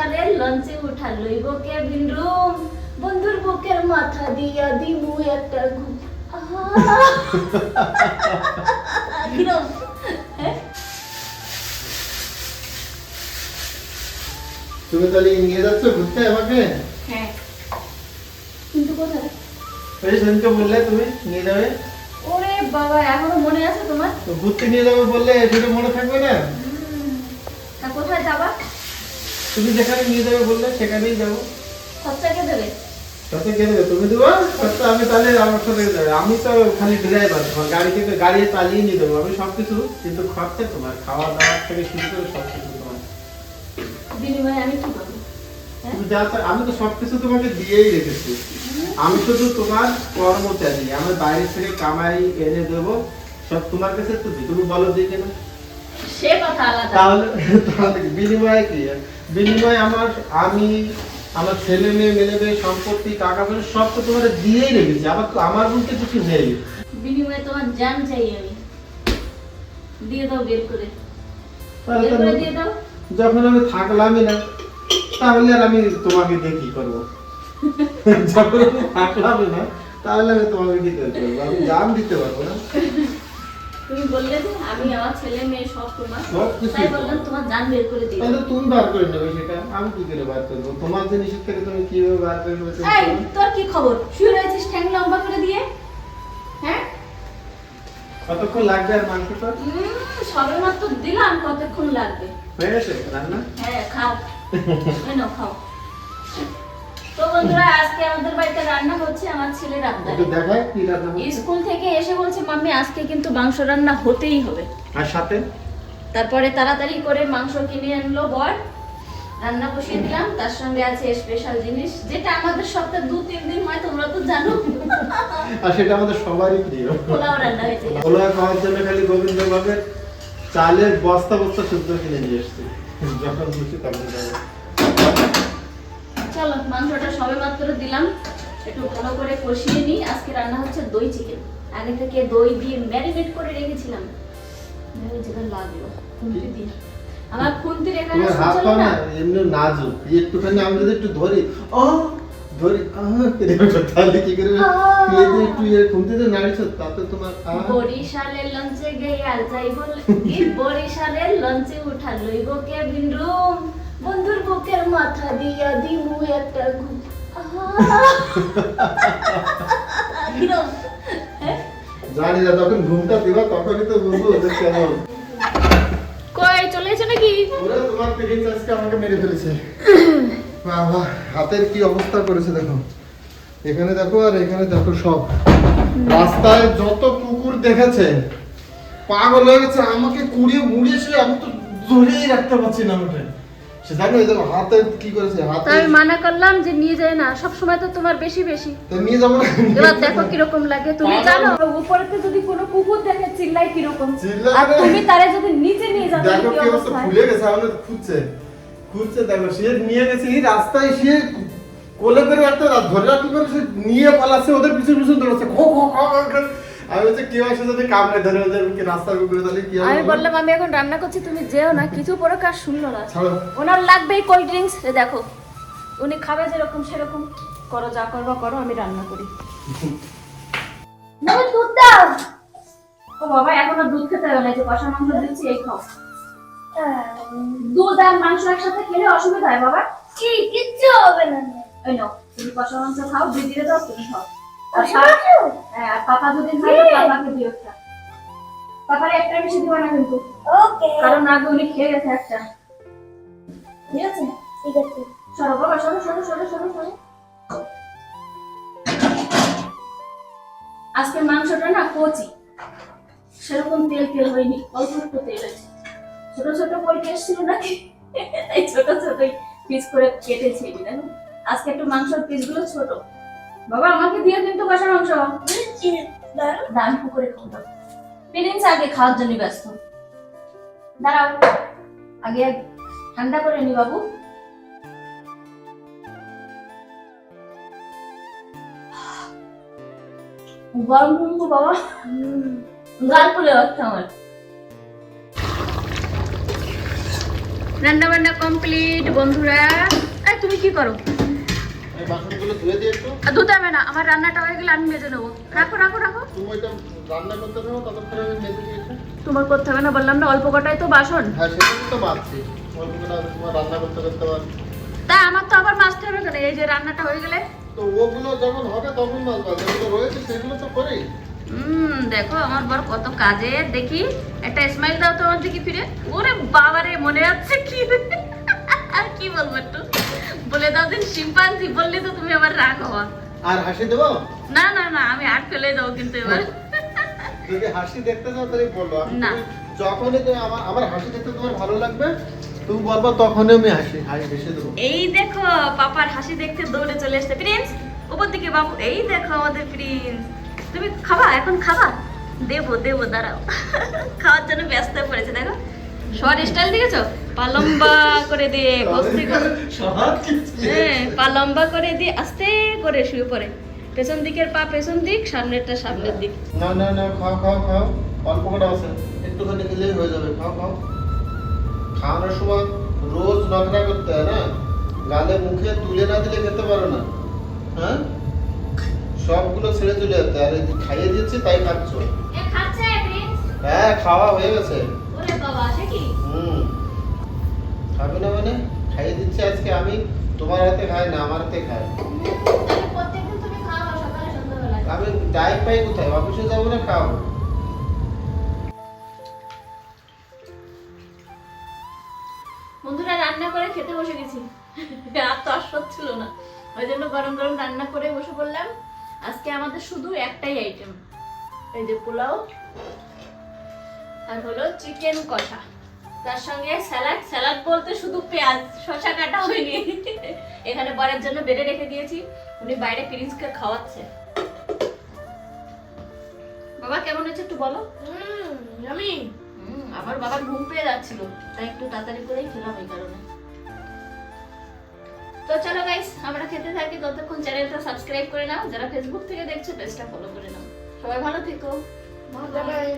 বরিশালের লঞ্চে উঠা লইব কেবিন রুম বন্ধুর বুকের মাথা দিয়া দিমু একটা ঘুম! কিরম? তুমি তাহলে নিয়ে যাচ্ছ ঘুরতে আমাকে? হ্যাঁ। কিন্তু কোথায়? ওই সেদিনকে বললে তুমি নিয়ে যাবে? ওরে বাবা এখনও মনে আছে তোমার? তো ঘুরতে নিয়ে যাবে বললে সেটা মনে থাকবে না? তুমি যেখানে নিয়ে যাবে বললে সেখানেই যাব। খরচা কে দেবে? তাতে কে দেবে তুমি দেবো? খরচা আমি তাহলে আমার সাথে যাবে আমি তো খালি ড্রাইভার তোমার গাড়ি থেকে গাড়ি চালিয়ে নিয়ে দেবো আমি সব কিছু কিন্তু খরচা তোমার খাওয়া দাওয়া থেকে শুরু করে সব কিছু তোমার। বিনিময়ে আমি কি পাবো হ্যাঁ? আমি তো সব কিছু তোমাকে দিয়েই রেখেছি। আমি শুধু তোমার কর্মচারী। আমি বাইরে থেকে কামাই এনে দেবো সব তোমার কাছে তো তুমি বলো দিই কেন? সে কথা আলাদা। তাহলে তাহলে কি? বিনিময়ে কি? বিনিময়ে আমার আমি আমার ছেলে মেয়ে মেলে মেয়ে সম্পত্তি টাকা পয়সা সব তো তোমার দিয়েই রেখেছি। আবার আমার বলতে কিছু নেই। বিনিময়ে তোমার জান চাই আমি। দিয়ে দাও বের করে। বের করে দিয়ে দাও। যখন আমি থাকলামই না তাহলে আর আমি তোমাকে দিয়ে কি করব? যখন আমি থাকলামই না তাহলে আমি তোমাকে করে করব? আমি জান দিতে পারব না। বললে যে আমি আমার ছেলে মেয়ে সব তোমার। তাই বললাম তোমার। জান বের করে দিই তাহলে তুমি বার করে নেবে সেটা। আমি কি করে বার করব? তোমার জিনিসের থেকে তুমি কীভাবে বার করে নেবে এই তোর কি খবর? শুয়ে রয়েছিস ঠ্যাং লম্বা করে দিয়ে? হ্যাঁ? কতক্ষণ লাগবে আর মাংসটা সবে মাত্র দিলাম কতক্ষণ লাগবে। হয়ে গেছে রান্না? হ্যাঁ খাও। খাও। তো বন্ধুরা আজকে আমাদের বাড়িতে রান্না হচ্ছে আমার ছেলের আবদার। একটু দেখায় কি রান্না হচ্ছে। স্কুল থেকে এসে বলছে মাম্মি আজকে কিন্তু মাংস রান্না হতেই হবে। আর সাথে? তারপরে তাড়াতাড়ি করে মাংস কিনে আনলো বর। রান্না বসিয়ে দিলাম। তার সঙ্গে আছে স্পেশাল জিনিস যেটা আমাদের সপ্তাহে দু তিন দিন হয় তোমরা তো জানো। আর সেটা আমাদের সবারই প্রিয়। পোলাও রান্না হয়েছে। পোলা খাওয়ার জন্য খালি গোবিন্দ ভাবে চালের বস্তা বস্তা শুদ্ধ কিনে নিয়ে এসছি। যখন খুশি তখন যাবে মাংসটা সবে মাত্র দিলাম। একটু ভালো করে কষিয়ে নিই। আজকে রান্না হচ্ছে দই চিকেন। আগে থেকে দই দিয়ে ম্যারিনেট করে রেখেছিলাম। যেটা লাগল। খুন্তি দিয়ে। আমার খুন্তির এখানে তোমার হাত ছিল পা না না? এমনি নাজুক। একটুখানি আমি যদি একটু ধরি ও ধরি আহ, এরকম করতে তাহলে কি করে আহ। একটু ইয়ে খুনতে নাড়িছ তাতে তোমার বরিশালের লঞ্চে গিয়া যাইব বরিশালের লঞ্চে উঠা লইব কেবিন রুম বন্ধুর বুকের মাথা দিয়া দিমু একটা? হ্যাঁ? জানি না তখন ঘুমটা দিবা তখনই তো বুঝব ওদের কেমন। কই চলে এসো নাকি? ওরা তোমার পেরেন্টস আজকে আমাকে মেরে ফেলেছে। বাবা হাতের কি অবস্থা করেছে দেখো। এখানে দেখো আর এখানে দেখো সব। রাস্তায় যত কুকুর দেখেছে পাগল হয়ে গেছে আমাকে কুড়িয়ে মুড়িয়ে সে আমি তো ধরেই রাখতে পারছি না আমাকে সে জানো এই হাতে কি করেছে হাতে তাই মানা করলাম যে নিয়ে যায় না সব সময় তো তোমার বেশি বেশি তো নিয়ে যাব না এবার দেখো কীরকম লাগে তুমি জানো উপরেতে যদি কোনো কুকুর দেখে চিল্লাই কীরকম চিল্লাবে আর তুমি তারে যদি নিচে নিয়ে যাবে দেখো কি কি অবস্থা অবস্থা ফুলে গেছে আমাদের খুঁজছে খুঁজছে দেখো সে নিয়ে গেছে এই রাস্তায় সে কোলে করে একটা ধরে রাখতে করে সে নিয়ে পালাচ্ছে ওদের পিছন পিছন দৌড়াচ্ছে খো। আমি বলছি কেউ এসে যদি কামড়ে ধরে ওদের কি রাস্তার কুকুরে তাহলে কি আমি বললাম আমি এখন রান্না করছি তুমি যেও না কিছু প্রকার শুনলো না। ওনার লাগবেই কোল্ড ড্রিঙ্কস দেখো উনি খাবে যেরকম সেরকম করো যা করবা করো আমি রান্না করি। না দুধ দাও। ও বাবা এখনও দুধ খেতে হবে না যে কষা মাংস দিচ্ছি এই খাও। দুধ আর মাংস একসাথে খেলে অসুবিধা হয় বাবা। কি কিচ্ছু হবে না। এই নাও তুমি কষা মাংস খাও দিদিরে দাও তুমি খাও। সরো আজকে মাংসটা না কচি সেরকম তেল তেল হয়নি অল্প একটু তেল আছে ছোট ছোট পরিকে এসেছিল নাকি তাই ছোট পিস করে কেটেছি দেখো আজকে একটু মাংসের পিসগুলো ছোট। বাবা আমাকে দিয়ে কিন্তু কষা মাংস দাঁড়াও দাম করে খাও দাও প্রিন্স আগে খাওয়ার জন্য ব্যস্ত। দাঁড়াও আগে ঠান্ডা করে নি বাবু। গরম কিন্তু বাবা। গাল ফুলে যাচ্ছে আমার। রান্না বান্না কমপ্লিট বন্ধুরা তুমি কি করো? ধুতে হবে না আমার রান্নাটা হয়ে গেলে আমি মেজে নেব। রাখো রাখো রাখো। তোমার করতে হবে না বললাম না অল্প কটাই তো বাসন। হ্যাঁ তো তোমার আমার তো আবার মাছতে হবে কেন? এই যে রান্নাটা হয়ে গেলে। তো ওগুলো যখন হবে তখন মাছ যেগুলো রয়েছে সেগুলো তো হুম দেখো আমার বর কত কাজে। দেখি একটা স্মাইল দাও তো আমার দিকে ফিরে। ওরে বাবারে মনে আছে কি? আর কি বলব একটু? বলে দাও দিন শিম্পাঞ্জি বললে তো তুমি আবার রাগ হওয়া আর হাসি দেবো? না না না আমি আট ফেলে দেবো কিন্তু এবার। যদি হাসি দেখতে চাও তাহলে বলব আমি না। যখনই তুমি আমার আমার হাসি দেখতে তোমার ভালো লাগবে তুমি বলব তখনই আমি হাসি হাসি হেসে দেবো। এই দেখো পাপার হাসি দেখতে দৌড়ে চলে আসছে প্রিন্স উপর দিকে বাবু এই দেখো আমাদের প্রিন্স তুমি খাবা? এখন খাবা? দেবো দেবো দাঁড়াও। খাওয়ার জন্য ব্যস্ত পড়েছে দেখো। শর্ট স্টাইল দেখেছ? পা লম্বা করে দিয়ে সব হ্যাঁ পা লম্বা করে দিয়ে আস্তে করে শুয়ে পড়ে। পেছন দিকের পা পেছন দিক সামনেরটা সামনের দিক। না না না খাও খাও খাও। অল্প করে আছে। একটুখানি খেলেই হয়ে যাবে। খাও খাও। খাওয়ানোর সময় রোজ নখরা করতে হয় না? গালে মুখে তুলে না দিলে খেতে পারো না। হ্যাঁ? সবগুলো ছেড়ে চলে যেতে আর খাইয়ে দিচ্ছি তাই খাচ্ছ। এ খাচ্ছে প্রিন্স। হ্যাঁ খাওয়া হয়ে গেছে। ওরে বাবা সে কি? খাবে না মানে? খাইয়ে দিচ্ছি আজকে আমি। তোমার হাতে খাই না আমার হাতে খাই আমি টাইম পাই কোথায়? অফিসে যাব না খাওয়াবো বন্ধুরা রান্না করে খেতে বসে গেছি। আর তো আর ছিল না। ওই জন্য গরম গরম রান্না করে বসে পড়লাম। আজকে আমাদের শুধু একটাই আইটেম এই যে পোলাও আর হলো চিকেন কষা। তার সঙ্গে স্যালাড স্যালাড বলতে শুধু পেঁয়াজ শসা কাটা হয়নি। এখানে বরের জন্য বেড়ে রেখে দিয়েছি। উনি বাইরে প্রিন্সকে খাওয়াচ্ছে। বাবা কেমন হয়েছে একটু বলো? হুম আমি হুম, আমার বাবার ঘুম পেয়ে যাচ্ছিল। তাই একটু তাড়াতাড়ি করেই খেলাম এই কারণে। তো চলো গাইস আমরা খেতে থাকি। ততক্ষণ চ্যানেলটা সাবস্ক্রাইব করে নাও। যারা ফেসবুক থেকে দেখছ পেজটা ফলো করে নাও। সবাই ভালো থেকো।